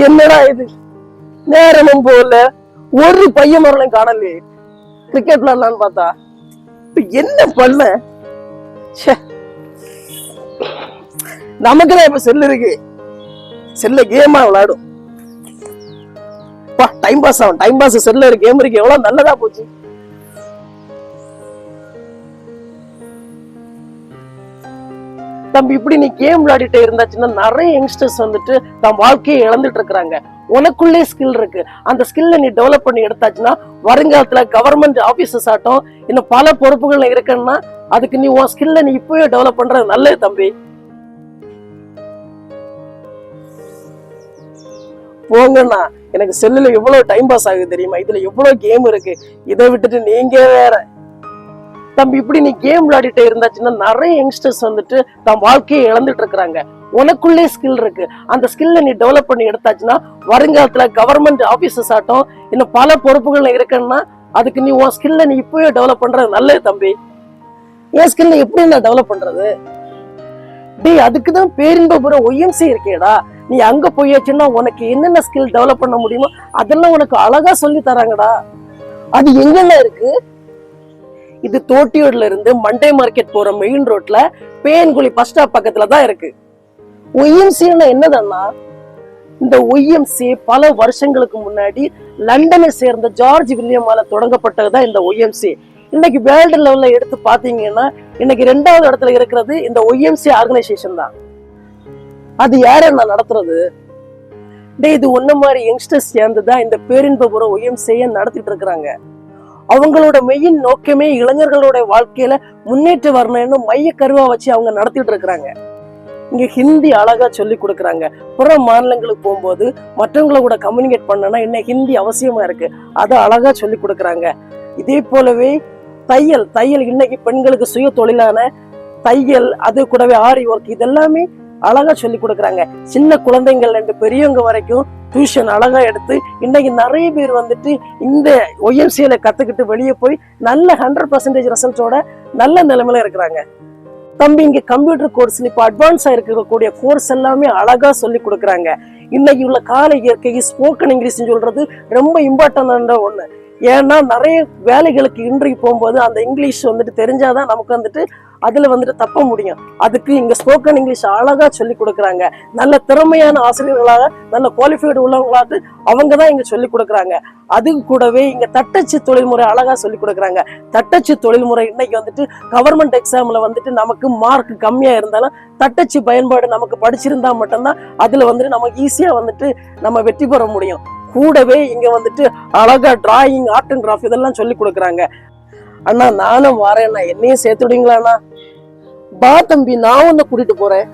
என்னடா இது? நேரமும் போல ஒரு பையன் மரலையும் காணலையே. கிரிக்கெட் விளையாடலான்னு பார்த்தா. என்ன பண்ண? ச்சே. நமக்குதான் இப்ப செல்லு இருக்கு. செல்ல கேமா விளையாடும். டைம் பாஸ் ஆகும். டைம் பாஸ் செல்ல கேம் இருக்கு. எவ்வளவு நல்லதா போச்சு. தம்பி இப்படி நீ கேம் விளையாடிட்டே இருந்தாச்சுன்னா நிறைய யங்ஸ்டர்ஸ் வந்துட்டு தம் வாழ்க்கையை இழந்துட்டு இருக்கிறாங்க. உனக்குள்ளே ஸ்கில் இருக்கு. அந்த ஸ்கில்ல நீ டெவலப் பண்ணி எடுத்தாச்சுன்னா வருங்காலத்துல கவர்மெண்ட் ஆபீசஸ் ஆட்டும் இன்னும் பல பொறுப்புகள்ல இருக்குன்னா அதுக்கு நீ உன் ஸ்கில்ல நீ இப்பவே டெவலப் பண்றது நல்லது தம்பி. போங்கண்ணா. எனக்கு செல்லுல எவ்வளவு டைம் பாஸ் ஆகுது தெரியுமா? இதுல எவ்வளவு கேம் இருக்கு? இதை விட்டுட்டு நீங்க வேற. தம்பி இப்படி நீ கேம் விளையாடிட்டே இருந்தாச்சுன்னா நிறைய யங்ஸ்டர்ஸ் வந்துட்டு தன் வாழ்க்கையை இழந்துட்டு இருக்கிறாங்க. உனக்குள்ளே ஸ்கில் இருக்கு. அந்த ஸ்கில்ல நீ டெவலப் பண்ணி எடுத்தாச்சுன்னா வருங்காலத்துல கவர்மெண்ட் ஆபீசஸ் ஆட்டும் இன்னும் பல பொறுப்புகள்ல இருக்கன்னா அதுக்கு நீ உன் ஸ்கில்ல நீ இப்பவே டெவலப் பண்றது நல்லது தம்பி. என் ஸ்கில்ல எப்படி நான் டெவலப் பண்றது? டேய் அதுக்குதான் பேரின்பபுரம் ஒய்எம்சி இருக்கேடா. நீ அங்க போயாச்சுன்னா உனக்கு என்னென்ன ஸ்கில் டெவலப் பண்ண முடியுமோ அதெல்லாம் உனக்கு அழகா சொல்லி தராங்கடா. அது எங்கெல்லாம் இருக்கு? இது தோட்டியூர்ல இருந்து மண்டே மார்க்கெட் போற மெயின் ரோட்ல பேன்குழி பஸ் ஸ்டாப் பக்கத்துல தான் இருக்கு. ஒய்எம்சின்னா என்னதுன்னா இந்த ஒய்எம்சி பல வருஷங்களுக்கு முன்னாடி லண்டனை சேர்ந்த ஜார்ஜ் வில்லியமால தொடங்கப்பட்டதுதான் இந்த ஒய்எம்சி. இன்னைக்கு வேர்ல்டு லெவல்ல எடுத்து பாத்தீங்கன்னா இன்னைக்கு ரெண்டாவது இடத்துல இருக்கிறது இந்த ஒய்எம்சி ஆர்கனைசேஷன் தான். அது யார நான் நடத்துறது? டேய் இது ஒன்ன மாதிரி யங்ஸ்டர்ஸ் சேர்ந்து தான் இந்த பேரின்பபுரம் ஒய்எம்சியை நடத்திட்டு இருக்கிறாங்க. அவங்களோட மெயின் நோக்கமே இளைஞர்களோட வாழ்க்கையில முன்னேற்றம் வரணும்னு மைய கருவா வச்சு அவங்க நடத்திட்டு இருக்கிறாங்க. இங்க ஹிந்தி அழகா சொல்லி கொடுக்குறாங்க. புற மாநிலங்களுக்கு போகும்போது மற்றவங்கள கூட கம்யூனிகேட் பண்ணனா என்ன ஹிந்தி அவசியமா இருக்கு? அதை அழகா சொல்லி கொடுக்குறாங்க. இதே போலவே தையல் தையல் இன்னைக்கு பெண்களுக்கு சுய தொழிலான தையல் அது கூடவே ஆரி ஒர்க் இதெல்லாமே அழகா சொல்லி கொடுக்குறாங்க. சின்ன குழந்தைங்கள்ல இருந்து பெரியவங்க வரைக்கும் டியூஷன் அழகா எடுத்து இன்னைக்கு நிறைய பேர் வந்துட்டு இந்த ஒய்எம்சியில கத்துக்கிட்டு வெளியே போய் நல்ல ஹண்ட்ரட் பர்சன்டேஜ் ரிசல்ட்டோட நல்ல நிலைமையில இருக்கிறாங்க. தம்பி இங்க கம்ப்யூட்டர் கோர்ஸ்ல இப்போ அட்வான்ஸா இருக்கக்கூடிய கோர்ஸ் எல்லாமே அழகா சொல்லி கொடுக்குறாங்க. இன்னைக்கு உள்ள கால இயற்கை ஸ்போக்கன் இங்கிலீஷ் சொல்றது ரொம்ப இம்பார்ட்டன்டான ஒண்ணு. ஏன்னா நிறைய வேலைகளுக்கு இன்றைக்கு போகும்போது அந்த இங்கிலீஷ் வந்துட்டு தெரிஞ்சாதான் நமக்கு வந்துட்டு அதுல வந்துட்டு தப்ப முடியும். அதுக்கு இங்க ஸ்போக்கன் இங்கிலீஷ் அழகா சொல்லி கொடுக்குறாங்க. நல்ல திறமையான ஆசிரியர்களாக நல்ல குவாலிஃபைடு உள்ளவங்களாட்டு அவங்க தான் இங்க சொல்லி கொடுக்குறாங்க. அது கூடவே இங்க தட்டச்சு தொழில்முறை அழகா சொல்லி கொடுக்குறாங்க. தட்டச்சு தொழில்முறை இன்னைக்கு வந்துட்டு கவர்மெண்ட் எக்ஸாம்ல வந்துட்டு நமக்கு மார்க் கம்மியா இருந்தாலும் தட்டச்சு பயன்பாடு நமக்கு படிச்சிருந்தா மட்டும்தான் அதுல வந்துட்டு நமக்கு ஈஸியா வந்துட்டு நம்ம வெற்றி பெற முடியும். கூடவே இங்க வந்துட்டு அழகா டிராயிங் ஆர்ட் அண்ட் கிராஃப்ட் இதெல்லாம் சொல்லி கொடுக்குறாங்க. அண்ணா நானும் வரேன் என்னையும் சேர்த்துடுவீங்களா அண்ணா? பா தம்பி. நான் உன்னை கூட்டிட்டு போறேன்.